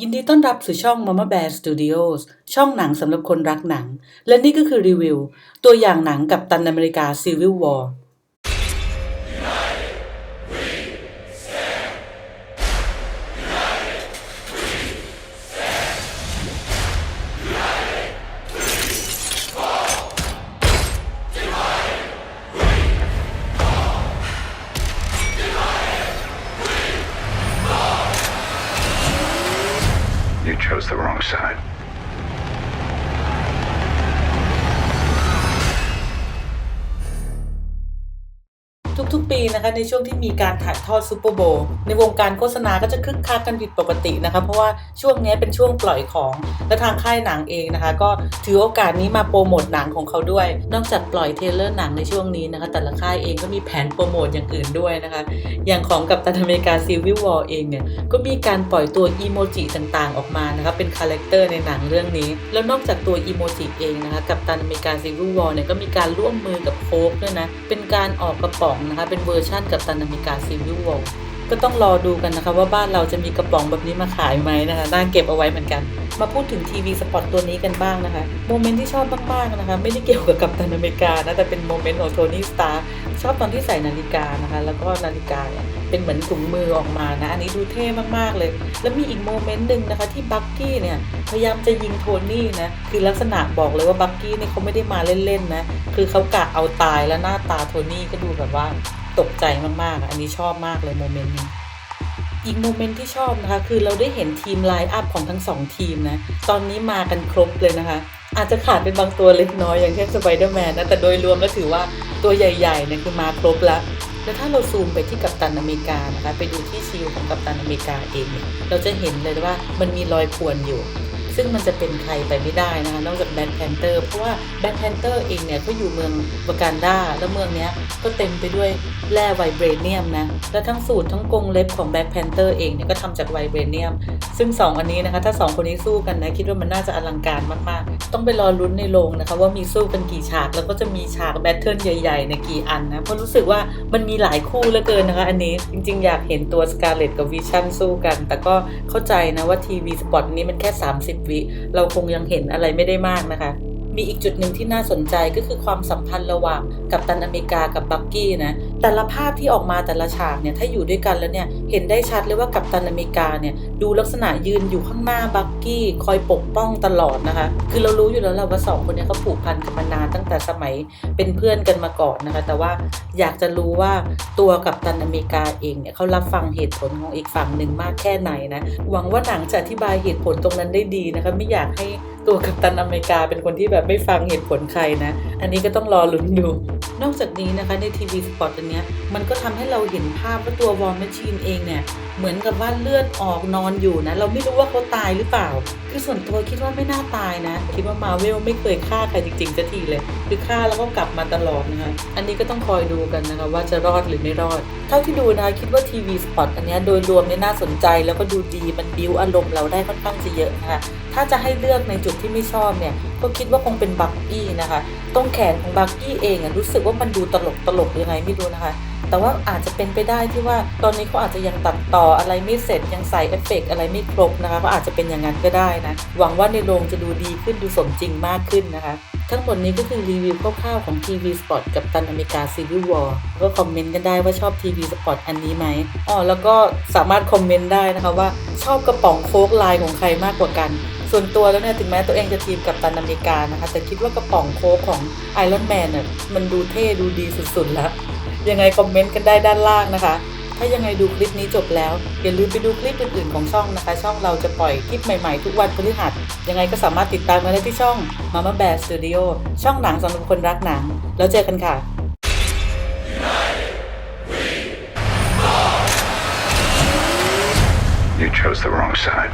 ยินดีต้อนรับสู่ช่อง Mama Bear Studios ช่องหนังสำหรับคนรักหนัง และนี่ก็คือรีวิว ตัวอย่างหนังกับตันอเมริกา Civil War chose the wrong side. ทุกๆ ปีนะคะในช่วงที่มีการถ่ายทอดซูเปอร์โบว์ในวงการโฆษณาก็จะคึกคักกันผิดปกตินะคะเพราะว่าช่วงนี้เป็นช่วงปล่อยของและทางค่ายหนังเองนะคะ ก็ถือโอกาสนี้มาโปรโมทหนังของเขาด้วย นอกจากปล่อยเทเลอร์หนังในช่วงนี้นะคะ แต่ละค่ายเองก็มีแผนโปรโมทอย่างอื่นด้วยนะคะ อย่างของกับตันอเมริกาซีวิววอลเองเนี่ยก็มีการปล่อยตัวอีโมจิต่างๆ ออกมานะคะเป็นคาแรคเตอร์ในหนังเรื่องนี้ แล้วนอกจากตัวอีโมจิเองนะคะกับตันอเมริกาซีวิววอลเนี่ยก็มีการร่วมมือกับโค้กด้วยนะเป็นการออกกระป๋องนะคะ เป็นเวอร์ชั่นกับตันอเมริกาซีวิววอลก็ต้องรอดูกันนะคะ ว่าบ้านเราจะมีกระป๋องแบบนี้มาขายไหมนะคะน่าเก็บเอาไว้เหมือนกัน มาพูดถึงทีวีสปอตตัวนี้กันบ้างนะคะ โมเมนต์ที่ชอบมากๆนะคะ ไม่ได้เกี่ยวกับกัปตันอเมริกานะ แต่เป็นโมเมนต์ของโทนี่สตาร์ชอบตอนที่ใส่นาฬิกานะคะ แล้วก็นาฬิกาเนี่ยเป็นเหมือนถุงมือออกมานะ อันนี้ดูเท่มากๆเลย แล้วมีอีกโมเมนต์หนึ่งนะคะที่บักกี้เนี่ยพยายามจะยิงโทนี่นะ คือลักษณะบอกเลยว่าบักกี้เนี่ยเขาไม่ได้มาเล่นๆนะ คือเขากะเอาตายแล้วหน้าตาโทนี่ก็ดูแบบว่าตกใจมากๆ อันนี้ชอบมากเลยโมเมนต์นี้อีกโมเมนต์ที่ชอบนะคะ คือเราได้เห็นทีมไลน์อัพของทั้งสองทีมนะ ตอนนี้มากันครบเลยนะคะ อาจจะขาดเป็นบางตัวเล็กน้อยอย่างเช่นสไปเดอร์แมนนะ แต่โดยรวมแล้วถือว่าตัวใหญ่ๆเนี่ยคือมาครบแล้ว แล้วถ้าเราซูมไปที่กัปตันอเมริกานะคะ ไปดูที่ชิลของกัปตันอเมริกาเองเนี่ยเราจะเห็นเลยว่ามันมีรอยข่วนอยู่ ซึ่งมันจะเป็นใครไปไม่ได้นะคะนอกจากแบล็คแพนเตอร์เพราะว่าแบล็คแพนเตอร์เองเนี่ยเขาอยู่เมืองวากันดาแล้วเมืองเนี้ยก็เต็มไปด้วยแร่ไวเบรเนียมนะและทั้งสูตรทั้งกรงเล็บของแบล็คแพนเตอร์เองเนี่ยก็ทำจากไวเบรเนียม ซึ่ง 2 อันนี้นะคะ ถ้า 2 คนนี้สู้กันนะคิดว่ามันน่าจะอลังการมากๆ ต้องไปรอลุ้นในโรงนะคะว่ามีสู้กันกี่ฉากแล้วก็จะมีฉากแบทเทิลใหญ่ๆในกี่อันนะเพราะรู้สึกว่ามันมีหลายคู่เหลือเกินนะคะอันนี้จริง ๆ อยากเห็นตัวสกาเลตกับวิชั่นสู้กัน แต่ก็เข้าใจนะว่าทีวีสปอตนี้มันแค่ 30วิ เราคงยังเห็นอะไรไม่ได้มากนะคะ มีอีกจุดหนึ่งที่น่าสนใจก็คือความสัมพันธ์ระหว่างกับตันอเมริกากับบักกี้นะ แต่ละภาพที่ออกมาแต่ละฉากเนี่ยถ้าอยู่ด้วยกันแล้วเนี่ยเห็นได้ชัดเลยว่ากับตันอเมริกาเนี่ยดูลักษณะยืนอยู่ข้างหน้าบักกี้คอยปกป้องตลอดนะคะ คือเรารู้อยู่แล้วแหละว่าสองคนนี้เขาผูกพันกันมานาน งแต่สมัยเป็นเพื่อนกันมาก่อนนะคะ แต่ว่าอยากจะรู้ว่าตัวกับตันอเมริกาเองเนี่ยเขารับฟังเหตุผลของอีกฝั่งหนึ่งมากแค่ไหนนะ หวังว่าหนังจะอธิบายเหตุผลตรงนั้นได้ดีนะคะ ไม่อยากให้ตัวกัปตันอเมริกาเป็นคนที่แบบไม่ฟังเหตุผลใครนะ อันนี้ก็ต้องรอลุ้นดู นอกจากนี้นะคะในทีวีสปอตอันเนี้ยมันก็ทำให้เราเห็นภาพว่าตัววอลแมชชีนเองเนี่ยเหมือนกับว่าเลือดออกนอนอยู่นะ เราไม่รู้ว่าเขาตายหรือเปล่า คือส่วนตัวคิดว่าไม่น่าตายนะ คิดว่ามาเวลไม่เคยฆ่าใครจริงๆสักทีเลย คือฆ่าแล้วก็กลับมาตลอดนะคะอันนี้ก็ต้องคอยดูกันนะคะว่าจะรอดหรือไม่รอด เท่าที่ดูนะคะคิดว่าทีวีสปอตอันนี้โดยรวมเนี่ยน่าสนใจแล้วก็ดูดีมันบิวอารมณ์เราได้ค่อนข้างจะเยอะนะคะถ้าจะให้เลือกในจุดที่ไม่ชอบเนี่ยก็คิดว่าคงเป็นบักกี้นะคะตรงแขนของบักกี้เองอะรู้สึกว่ามันดูตลกตลกยังไงไม่รู้นะคะ แต่ว่าอาจจะเป็นไปได้ที่ว่าตอนนี้เขาอาจจะยังตัดต่ออะไรไม่เสร็จยังใส่เอฟเฟกต์อะไรไม่ครบนะคะก็อาจจะเป็นอย่างนั้นก็ได้นะ หวังว่าในโรงจะดูดีขึ้นดูสมจริงมากขึ้นนะคะ ทั้งหมดนี้ก็คือรีวิวคร่าวๆของ TV Spot กับตันอเมริกา Civil War ก็คอมเมนต์กันได้ว่าชอบ TV Spot อันนี้ไหมอ๋อแล้วก็สามารถคอมเมนต์ได้นะคะว่าชอบกระป๋องโค้กลายของใครมากกว่ากัน ส่วนตัวแล้วเนี่ยถึงแม้ตัวเองจะทีมกับตันอเมริกานะคะ แต่คิดว่ากระป๋องโค้กของไอรอนแมนน่ะมันดูเท่ดูดีสุดๆแล้ว ยังไงคอมเมนต์กันได้ด้านล่างนะคะ ถ้ายังไงดูคลิปนี้จบแล้ว อย่าลืมไปดูคลิปอื่นๆของช่องนะคะ ช่องเราจะปล่อยคลิปใหม่ๆทุกวันพฤหัสยังไงก็สามารถติดตามกันได้ที่ช่อง Mama Bear Studio ช่องหนังสำหรับคนรักหนัง แล้วเจอกันค่ะ You chose the wrong side.